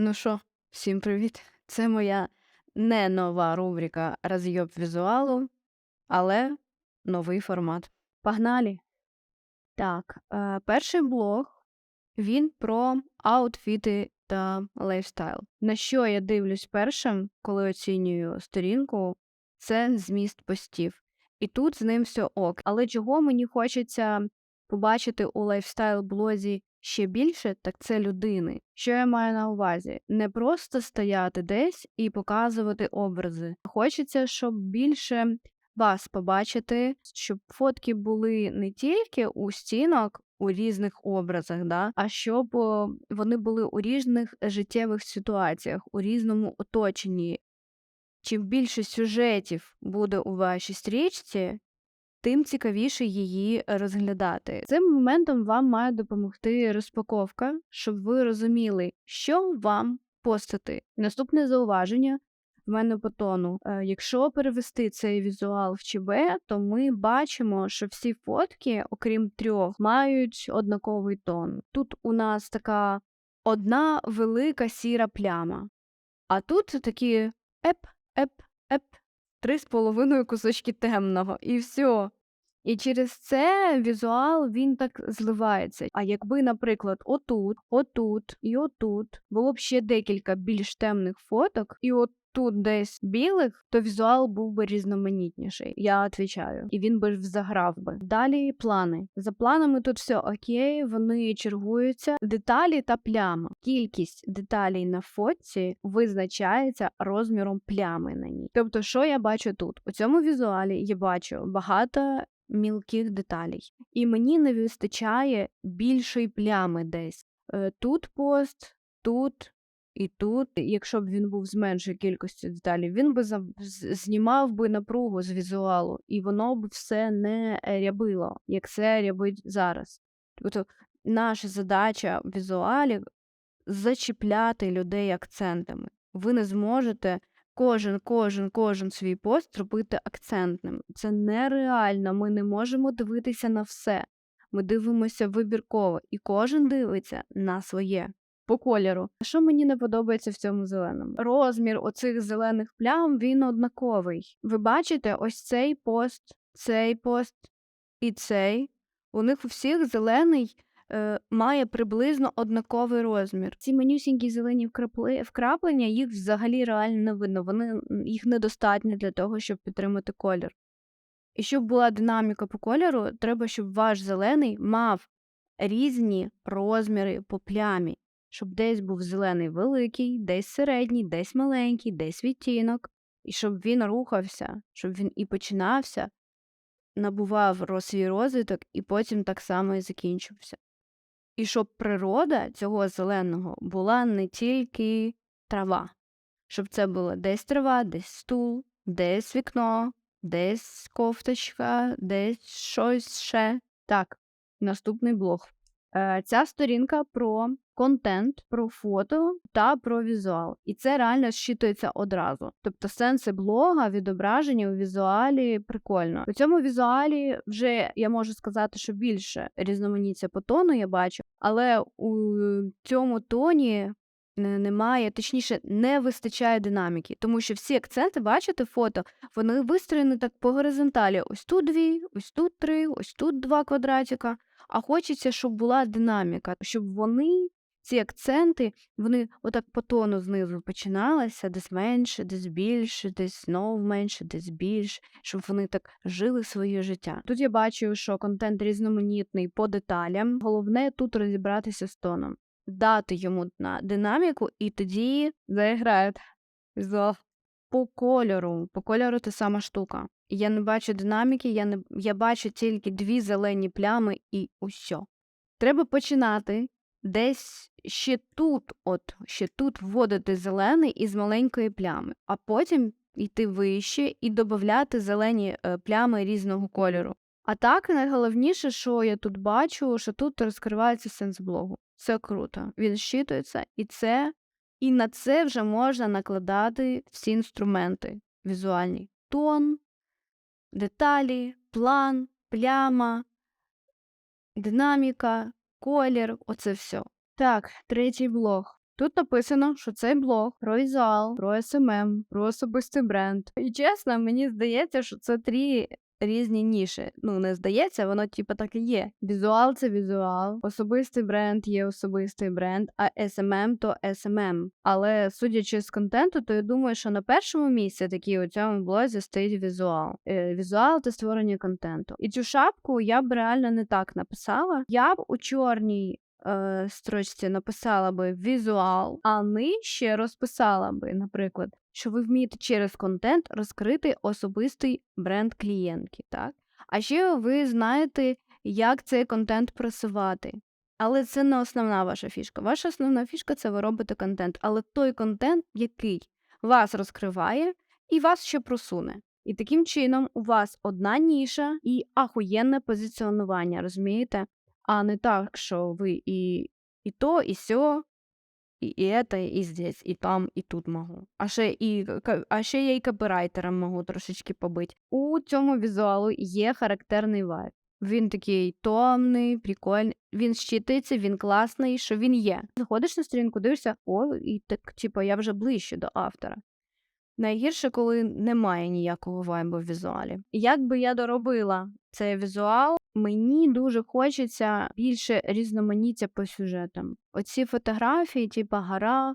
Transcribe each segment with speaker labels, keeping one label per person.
Speaker 1: Ну що, всім привіт! Це моя не нова рубрика розйоб візуалу, але новий формат. Погнали! Так, е, перший блог він про аутфіти та лайфстайл. На що я дивлюсь першим, коли оцінюю сторінку, це зміст постів. І тут з ним все ок. Але чого мені хочеться побачити у лайфстайл блозі ще більше, так це людини. Що я маю на увазі? Не просто стояти десь і показувати образи. Хочеться, щоб більше вас побачити, щоб фотки були не тільки у стінок. У різних образах, да? а щоб вони були у різних життєвих ситуаціях, у різному оточенні. Чим більше сюжетів буде у вашій стрічці, тим цікавіше її розглядати. Цим моментом вам має допомогти розпаковка, щоб ви розуміли, що вам постати. Наступне зауваження. В мене по тону. Е, Якщо перевести цей візуал в ЧБ, то ми бачимо, що всі фотки, окрім трьох, мають однаковий тон. Тут у нас така одна велика сіра пляма, а тут такі еп, еп, еп, три з половиною кусочки темного, і все. І через це візуал він так зливається. А якби, наприклад, отут, отут і отут було б ще декілька більш темних фоток, і от тут десь білих, то візуал був би різноманітніший. Я відповідаю. І він би заграв би. Далі плани. За планами тут все окей, вони чергуються. Деталі та пляма. Кількість деталей на фотці визначається розміром плями на ній. Тобто, що я бачу тут? У цьому візуалі я бачу багато мілких деталей. І мені не вистачає більшої плями десь. Е, Тут пост, тут і тут. Якщо б він був з меншою кількістю деталей, він би знімав би напругу з візуалу, і воно б все не рябило, як це рябить зараз. Тобто наша задача в візуалі зачіпляти людей акцентами. Ви не зможете кожен, кожен, кожен свій пост зробити акцентним. Це нереально. Ми не можемо дивитися на все. Ми дивимося вибірково, і кожен дивиться на своє. По кольору. Що мені не подобається в цьому зеленому? Розмір оцих зелених плям він однаковий. Ви бачите, ось цей пост, цей пост і цей. У них у всіх зелений е, має приблизно однаковий розмір. Ці манюсінькі зелені вкраплення їх взагалі реально не видно. Вони їх недостатньо для того, щоб підтримати колір. І щоб була динаміка по кольору, треба, щоб ваш зелений мав різні розміри по плямі, щоб десь був зелений великий, десь середній, десь маленький, десь відтінок, і щоб він рухався, щоб він і починався, набував свій розвиток, і потім так само і закінчився. І щоб природа цього зеленого була не тільки трава, щоб це була десь трава, десь стул, десь вікно, десь кофточка, десь щось ще. Так, наступний блог. Е, Ця сторінка про контент, про фото та про візуал. І це реально зчитується одразу. Тобто сенси блога, відображення у візуалі прикольно. У цьому візуалі вже я можу сказати, що більше різноманіття по тону я бачу, але у цьому тоні немає, точніше, не вистачає динаміки, тому що всі акценти, бачите, фото, вони вистроєні так по горизонталі. Ось тут дві, ось тут три, ось тут два квадратика. А хочеться, щоб була динаміка, щоб вони, ці акценти, вони отак по тону знизу починалися, десь менше, десь більше, десь знов менше, десь більше, щоб вони так жили своє життя. Тут я бачу, що контент різноманітний по деталям. Головне тут розібратися з тоном, дати йому на динаміку, і тоді заіграють. По кольору, по кольору та сама штука. Я не бачу динаміки, я не я бачу тільки дві зелені плями і усьо. Треба починати десь ще тут, от ще тут вводити зелений із маленької плями, а потім йти вище і додати зелені е, плями різного кольору. А так найголовніше, що я тут бачу, що тут розкривається сенс блогу. Це круто. Він щитується, і це і на це вже можна накладати всі інструменти візуальні: тон, деталі, план, пляма, динаміка, колір оце все. Так, третій блог. Тут написано, що цей блог про візуал, про SMM, про особистий бренд. І чесно, мені здається, що це три різні ніші. Ну, не здається, воно типу так і є. Візуал це візуал, особистий бренд є особистий бренд, а SMM то SMM. Але судячи з контенту, то я думаю, що на першому місці такий у цьому блозі стоїть візуал. Е, візуал та створення контенту. І цю шапку я б реально не так написала. Я б у чорній е, строчці написала би візуал, а нижче розписала би, наприклад, що ви вмієте через контент розкрити особистий бренд клієнтки, так? А ще ви знаєте, як цей контент просувати. Але це не основна ваша фішка. Ваша основна фішка це ви робите контент, але той контент, який вас розкриває і вас ще просуне. І таким чином у вас одна ніша і ахуєнне позиціонування, розумієте? А не так, що ви і, і то, і сьо, і, і это, і здесь, і там, і тут можу. А ще і а ще я і копірайтером можу трошечки побити. У цьому візуалу є характерний вайб. Він такий томний, прикольний. Він щитується, він класний, що він є. Заходиш на сторінку, дивишся, о, і так, типу, я вже ближче до автора. Найгірше, коли немає ніякого вайбу в візуалі. Як би я доробила цей візуал, мені дуже хочеться більше різноманіття по сюжетам. Оці фотографії, типу гора,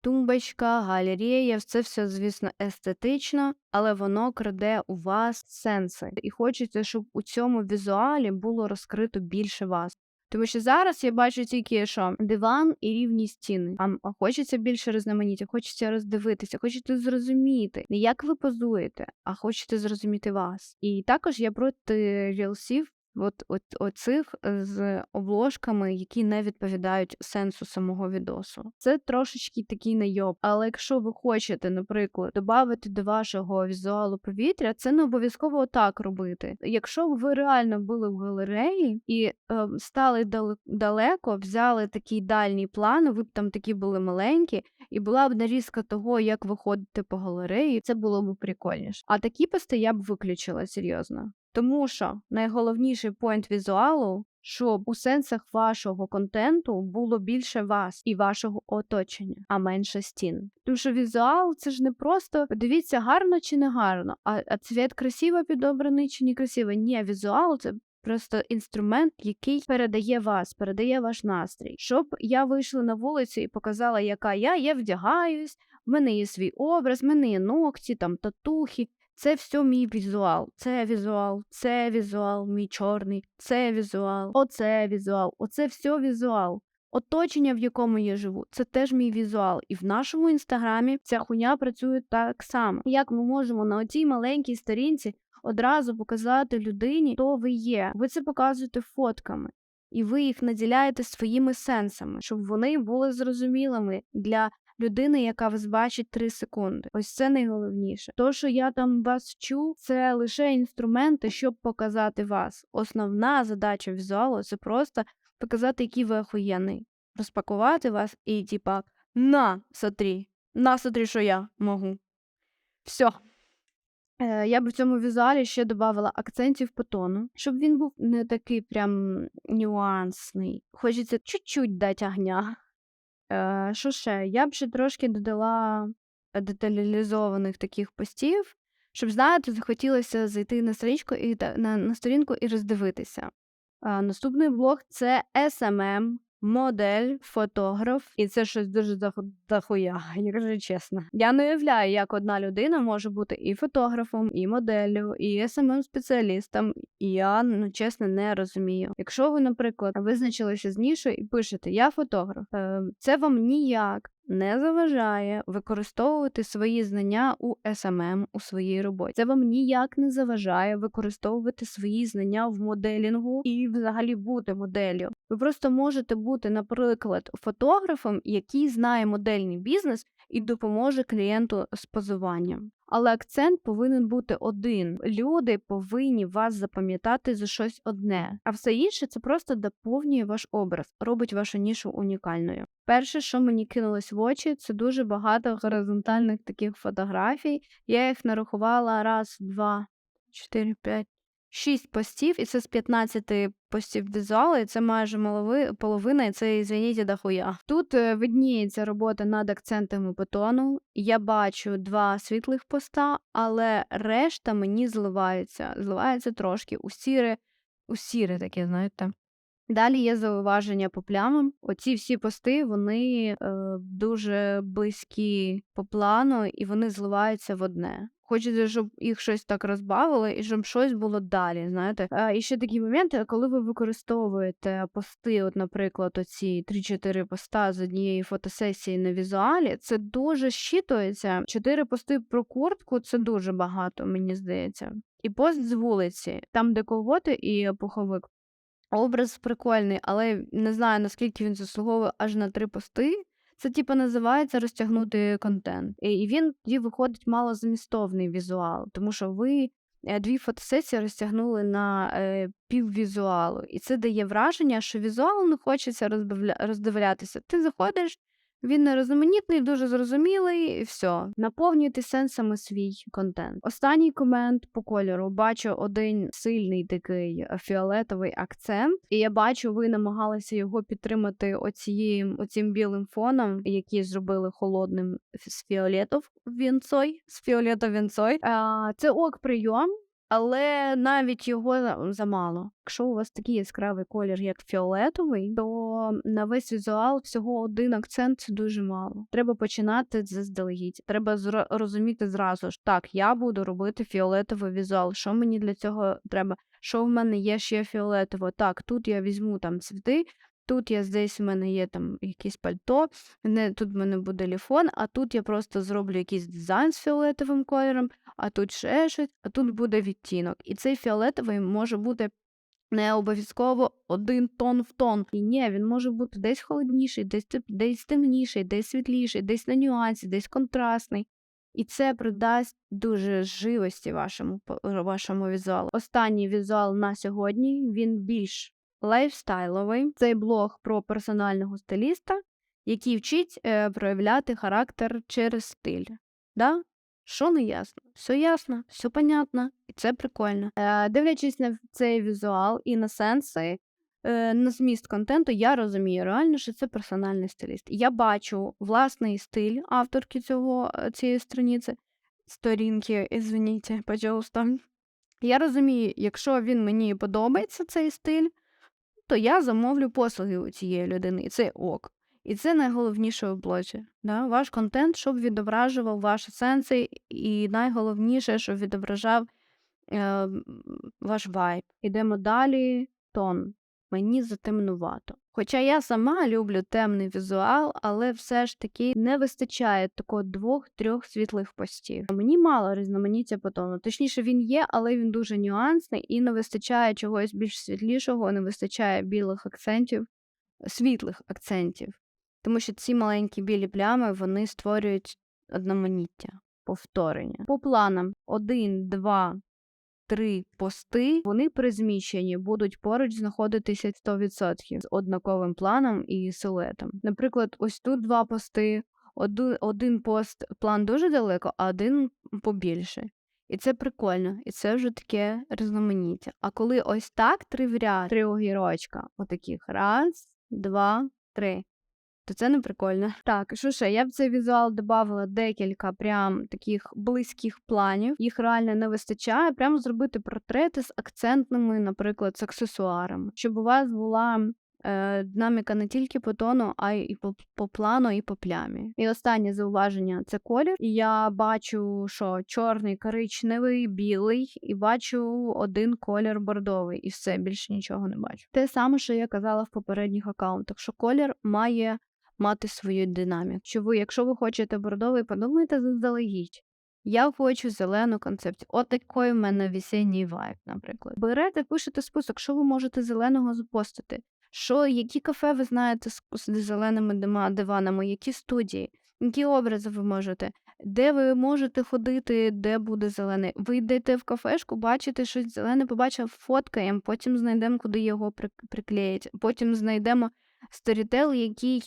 Speaker 1: тумбочка, галерея, це все, звісно, естетично, але воно краде у вас сенси. І хочеться, щоб у цьому візуалі було розкрито більше вас. Тому що зараз я бачу тільки що диван і рівні стіни. А хочеться більше різноманіття, хочеться роздивитися, хочете зрозуміти, не як ви позуєте, а хочете зрозуміти вас. І також я проти рілсів, от, от оцих е, з обложками, які не відповідають сенсу самого відосу. Це трошечки такий найоб. Але якщо ви хочете, наприклад, додати до вашого візуалу повітря, це не обов'язково так робити. Якщо б ви реально були в галереї і е, стали дал- далеко, взяли такий дальній план, ви б там такі були маленькі, і була б нарізка того, як ви ходите по галереї, це було б прикольніше. А такі пости я б виключила серйозно. Тому що найголовніший поінт візуалу, щоб у сенсах вашого контенту було більше вас і вашого оточення, а менше стін. Тому що візуал це ж не просто подивіться, гарно чи не гарно, а, а цвіт красиво підобраний чи не красиво. Ні, візуал це. Просто інструмент, який передає вас, передає ваш настрій. Щоб я вийшла на вулицю і показала, яка я, я вдягаюсь, в мене є свій образ, в мене є ногті, там татухи. Це все мій візуал. Це візуал, це візуал, мій чорний, це візуал, оце візуал, оце все візуал. Оточення, в якому я живу, це теж мій візуал. І в нашому інстаграмі ця хуйня працює так само. Як ми можемо на оцій маленькій сторінці одразу показати людині, хто ви є. Ви це показуєте фотками. І ви їх наділяєте своїми сенсами, щоб вони були зрозумілими для людини, яка вас бачить 3 секунди. Ось це найголовніше. То, що я там вас вчу, це лише інструменти, щоб показати вас. Основна задача візуалу це просто показати, який ви охуєнний. Розпакувати вас і типа на, смотри, на, смотри, що я можу. Все. Я б в цьому візуалі ще додавала акцентів по тону, щоб він був не такий прям нюансний. Хочеться чуть-чуть дати огня. Е, Що ще? Я б ще трошки додала деталізованих таких постів, щоб, знаєте, захотілося зайти на сторінку і на, на сторінку і роздивитися. А, наступний блог це SMM, модель, фотограф, і це щось дуже заху- захуя, якщо чесно. Я не уявляю, як одна людина може бути і фотографом, і моделлю, і самим спеціалістом я ну чесно не розумію. Якщо ви, наприклад, визначилися з нішою і пишете Я фотограф, е, це вам ніяк не заважає використовувати свої знання у SMM у своїй роботі. Це вам ніяк не заважає використовувати свої знання в моделінгу і взагалі бути моделлю. Ви просто можете бути, наприклад, фотографом, який знає модельний бізнес і допоможе клієнту з позуванням. Але акцент повинен бути один. Люди повинні вас запам'ятати за щось одне, а все інше це просто доповнює ваш образ, робить вашу нішу унікальною. Перше, що мені кинулось в очі, це дуже багато горизонтальних таких фотографій. Я їх нарахувала раз, два, чотири, п'ять. 6 постів, і це з 15 постів візуалу, і це майже малови- половина, і це, извините, дохуя. Тут е, видніється робота над акцентами бетону. Я бачу два світлих поста, але решта мені зливається. Зливається трошки у сіре, у сіре таке, знаєте. Далі є зауваження по плямам. Оці всі пости вони е, дуже близькі по плану, і вони зливаються в одне. Хочеться, щоб їх щось так розбавили, і щоб щось було далі. Знаєте, а, і ще такі моменти, коли ви використовуєте пости, от, наприклад, оці 3-4 поста з однієї фотосесії на візуалі, це дуже щитується. Чотири пости про куртку це дуже багато, мені здається. І пост з вулиці, там, де колготи і пуховик. Образ прикольний, але не знаю, наскільки він заслуговує аж на три пости. Це, типу, називається розтягнути контент. І він тоді виходить малозамістовний візуал, тому що ви е, дві фотосесії розтягнули на е, піввізуалу. І це дає враження, що візуал не хочеться розбавля... роздивлятися. Ти заходиш, він нерозуманітний, дуже зрозумілий, і все. Наповнюйте сенсами свій контент. Останній комент по кольору. Бачу один сильний такий фіолетовий акцент, і я бачу, ви намагалися його підтримати оцією, оцім білим фоном, який зробили холодним з фіолетов вінцой, з фіолетов вінцой. А, це ок прийом. Але навіть його за- замало. Якщо у вас такий яскравий колір, як фіолетовий, то на весь візуал всього один акцент це дуже мало. Треба починати заздалегідь. Треба зро- розуміти зразу ж так, я буду робити фіолетовий візуал. Що мені для цього треба? Що в мене є ще фіолетово? Так, тут я візьму там цвіти. Тут я здесь в мене є там якесь пальто, не, тут в мене буде ліфон, а тут я просто зроблю якийсь дизайн з фіолетовим кольором, а тут ще щось, а тут буде відтінок. І цей фіолетовий може бути не обов'язково один тон в тон. І ні, він може бути десь холодніший, десь, десь темніший, десь світліший, десь на нюансі, десь контрастний. І це придасть дуже живості вашому, вашому візуалу. Останній візуал на сьогодні він більш лайфстайловий. Цей блог про персонального стиліста, який вчить е, проявляти характер через стиль. Да? Що не ясно? Все ясно, все понятно, і це прикольно. Е, дивлячись на цей візуал і на сенси, е, на зміст контенту, я розумію реально, що це персональний стиліст. Я бачу власний стиль авторки цього, е, цієї страниці, сторінки, извините, пожалуйста. Я розумію, якщо він мені подобається цей стиль, то я замовлю послуги у цієї людини, і це ок. І це найголовніше в блозі. Да? Ваш контент, щоб відображував ваші сенси, і найголовніше, щоб відображав е, ваш вайб. Ідемо далі. Тон. Мені затемнувато. Хоча я сама люблю темний візуал, але все ж таки не вистачає такого двох-трьох світлих постів. Мені мало різноманіття по тону. Точніше, він є, але він дуже нюансний і не вистачає чогось більш світлішого, не вистачає білих акцентів, світлих акцентів. Тому що ці маленькі білі плями вони створюють одноманіття, повторення. По планам 1, 2, 3 пости, вони при зміщенні будуть поруч знаходитися 100% з однаковим планом і силуетом. Наприклад, ось тут два пости, один, один пост план дуже далеко, а один побільше. І це прикольно, і це вже таке різноманіття. А коли ось так три в ряд, три огірочка, отаких раз, два, три. То це не прикольно. Так, що ще? Я в цей візуал додавала декілька прям таких близьких планів. Їх реально не вистачає. Прямо зробити портрети з акцентними, наприклад, з аксесуарами, щоб у вас була е, динаміка не тільки по тону, а й по, по плану, і по плямі. І останнє зауваження це колір. І я бачу, що чорний, коричневий, білий, і бачу один колір бордовий, і все більше нічого не бачу. Те саме, що я казала в попередніх аккаунтах, що колір має мати свою динаміку. Що ви, якщо ви хочете бордовий, подумайте заздалегідь. Я хочу зелену концепцію. От такий в мене весенній вайб, наприклад. Берете, пишете список, що ви можете зеленого запостити. Що, які кафе ви знаєте з, зеленими диванами, які студії, які образи ви можете, де ви можете ходити, де буде зелений. Ви йдете в кафешку, бачите щось зелене, побачив, фоткаємо, потім знайдемо, куди його при- приклеїть. Потім знайдемо сторітел, який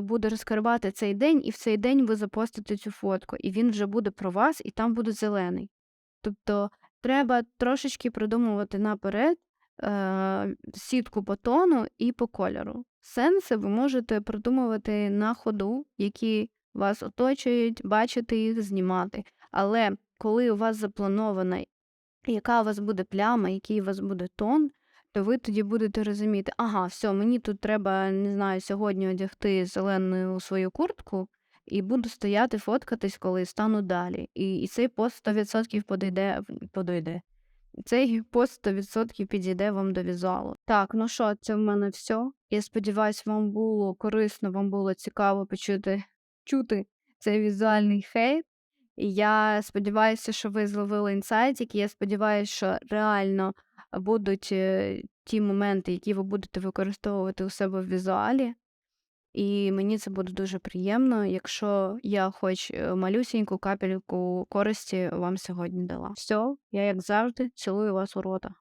Speaker 1: буде розкривати цей день, і в цей день ви запостите цю фотку, і він вже буде про вас, і там буде зелений. Тобто Треба трошечки продумувати наперед е, сітку по тону і по кольору. Сенси ви можете продумувати на ходу, які вас оточують, бачити їх, знімати. Але коли у вас запланована, яка у вас буде пляма, який у вас буде тон, то ви тоді будете розуміти, ага, все, мені тут треба, не знаю, сьогодні одягти зелену свою куртку, і буду стояти, фоткатись, коли стану далі. І, і цей пост 100% подійде, подойде. Цей пост 100% підійде вам до візуалу. Так, ну що, це в мене все. Я сподіваюся, вам було корисно, вам було цікаво почути чути цей візуальний хейт. Я сподіваюся, що ви зловили інсайтик. Я сподіваюся, що реально будуть е, ті моменти, які ви будете використовувати у себе в візуалі. І мені це буде дуже приємно, якщо я хоч е, малюсіньку капельку користі вам сьогодні дала. Все, я як завжди цілую вас у рота.